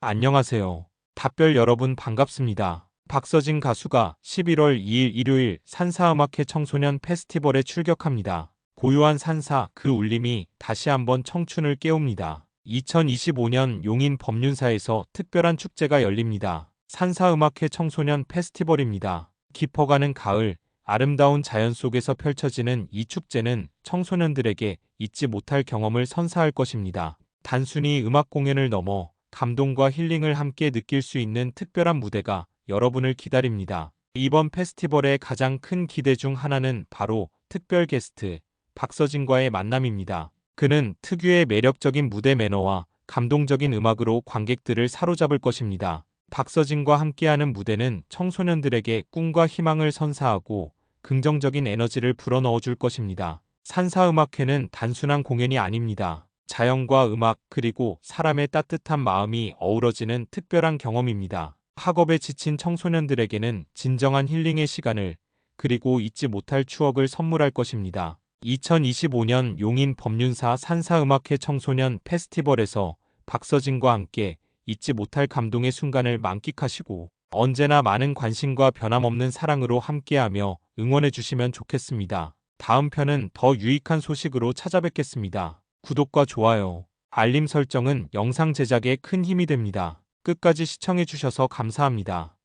안녕하세요. 답별 여러분 반갑습니다. 박서진 가수가 11월 2일 일요일 산사음악회 청소년 페스티벌에 출격합니다. 고요한 산사 그 울림이 다시 한번 청춘을 깨웁니다. 2025년 용인 법륜사에서 특별한 축제가 열립니다. 산사음악회 청소년 페스티벌입니다. 깊어가는 가을, 아름다운 자연 속에서 펼쳐지는 이 축제는 청소년들에게 잊지 못할 경험을 선사할 것입니다. 단순히 음악 공연을 넘어 감동과 힐링을 함께 느낄 수 있는 특별한 무대가 여러분을 기다립니다. 이번 페스티벌의 가장 큰 기대 중 하나는 바로 특별 게스트 박서진과의 만남입니다. 그는 특유의 매력적인 무대 매너와 감동적인 음악으로 관객들을 사로잡을 것입니다. 박서진과 함께하는 무대는 청소년들에게 꿈과 희망을 선사하고 긍정적인 에너지를 불어넣어 줄 것입니다. 산사음악회는 단순한 공연이 아닙니다. 자연과 음악 그리고 사람의 따뜻한 마음이 어우러지는 특별한 경험입니다. 학업에 지친 청소년들에게는 진정한 힐링의 시간을 그리고 잊지 못할 추억을 선물할 것입니다. 2025년 용인 법륜사 산사음악회 청소년 페스티벌에서 박서진과 함께 잊지 못할 감동의 순간을 만끽하시고 언제나 많은 관심과 변함없는 사랑으로 함께하며 응원해 주시면 좋겠습니다. 다음 편은 더 유익한 소식으로 찾아뵙겠습니다. 구독과 좋아요, 알림 설정은 영상 제작에 큰 힘이 됩니다. 끝까지 시청해 주셔서 감사합니다.